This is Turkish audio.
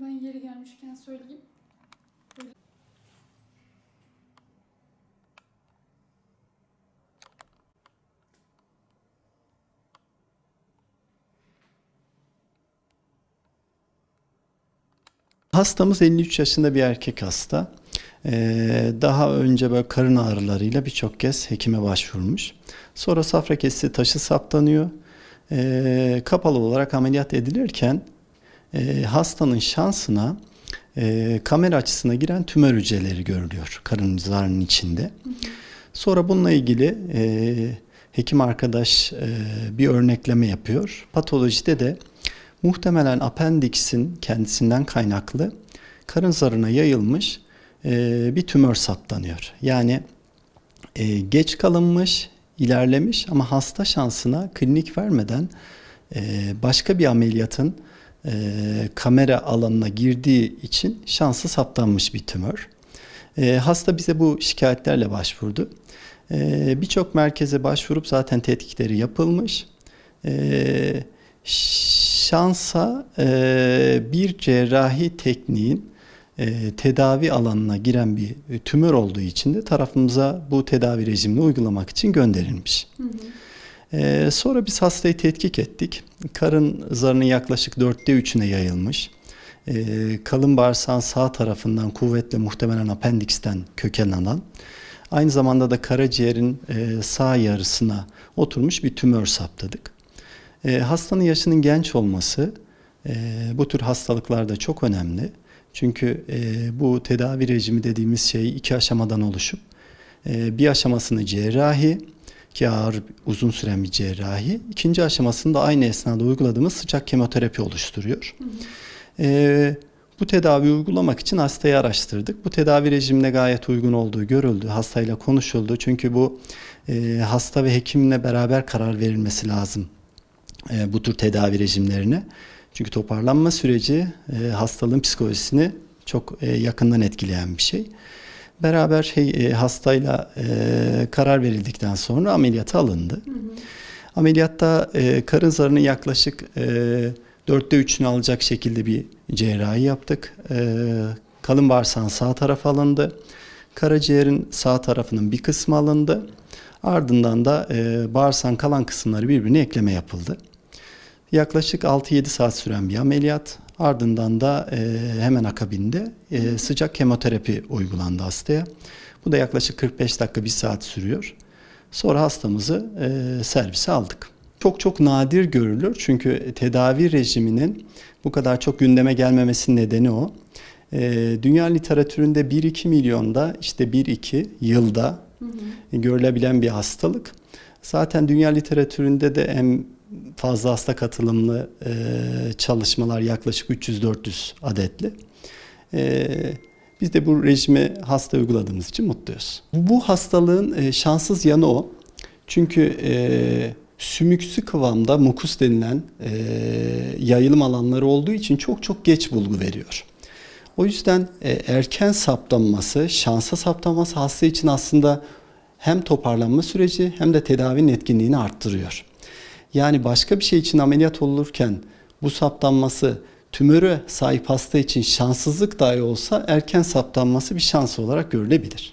Ben yeri gelmişken söyleyeyim. Hastamız 53 yaşında bir erkek hasta. Ee, daha önce böyle karın ağrılarıyla birçok kez hekime başvurmuş. Sonra safra kesesi taşı saptanıyor. Ee, kapalı olarak ameliyat edilirken e, hastanın şansına e, kamera açısına giren tümör hücreleri görülüyor karın zarının içinde. Sonra bununla ilgili e, hekim arkadaş e, bir örnekleme yapıyor. Patolojide de muhtemelen apendiksin kendisinden kaynaklı karın zarına yayılmış e, bir tümör saptanıyor. Yani e, geç kalınmış, ilerlemiş ama hasta şansına klinik vermeden e, başka bir ameliyatın e, kamera alanına girdiği için şansı saptanmış bir tümör. E, hasta bize bu şikayetlerle başvurdu. E, Birçok merkeze başvurup zaten tetkikleri yapılmış. E, şansa e, bir cerrahi tekniğin e, tedavi alanına giren bir tümör olduğu için de tarafımıza bu tedavi rejimini uygulamak için gönderilmiş. E, sonra biz hastayı tetkik ettik. Karın zarının yaklaşık dörtte üçüne yayılmış. E, kalın bağırsağın sağ tarafından kuvvetle muhtemelen apendiksten köken alan, aynı zamanda da karaciğerin e, sağ yarısına oturmuş bir tümör saptadık. E, hastanın yaşının genç olması e, bu tür hastalıklarda çok önemli. Çünkü e, bu tedavi rejimi dediğimiz şey iki aşamadan oluşup e, bir aşamasını cerrahi ki ağır uzun süren bir cerrahi. ikinci aşamasını da aynı esnada uyguladığımız sıcak kemoterapi oluşturuyor. E, bu tedavi uygulamak için hastayı araştırdık. Bu tedavi rejimine gayet uygun olduğu görüldü. Hastayla konuşuldu. Çünkü bu e, hasta ve hekimle beraber karar verilmesi lazım e, bu tür tedavi rejimlerine. Çünkü toparlanma süreci e, hastalığın psikolojisini çok e, yakından etkileyen bir şey. Beraber şey, e, hastayla e, karar verildikten sonra ameliyata alındı. Ameliyatta e, karın zarının yaklaşık e, dörtte üçünü alacak şekilde bir cerrahi yaptık. E, kalın bağırsağın sağ tarafı alındı. Karaciğerin sağ tarafının bir kısmı alındı. Ardından da e, bağırsağın kalan kısımları birbirine ekleme yapıldı. Yaklaşık 6-7 saat süren bir ameliyat. Ardından da e, hemen akabinde e, sıcak kemoterapi uygulandı hastaya. Bu da yaklaşık 45 dakika 1 saat sürüyor. Sonra hastamızı e, servise aldık. Çok çok nadir görülür çünkü tedavi rejiminin bu kadar çok gündeme gelmemesinin nedeni o. E, dünya literatüründe 1-2 milyonda işte 1-2 yılda görülebilen bir hastalık. Zaten dünya literatüründe de en fazla hasta katılımlı e, çalışmalar yaklaşık 300-400 adetli. E, biz de bu rejimi hasta uyguladığımız için mutluyuz. Bu hastalığın e, şanssız yanı o. Çünkü e, sümüksü kıvamda mukus denilen e, yayılım alanları olduğu için çok çok geç bulgu veriyor. O yüzden e, erken saptanması, şansa saptanması hasta için aslında hem toparlanma süreci hem de tedavinin etkinliğini arttırıyor. Yani başka bir şey için ameliyat olurken bu saptanması tümöre sahip hasta için şanssızlık dahi olsa erken saptanması bir şans olarak görülebilir.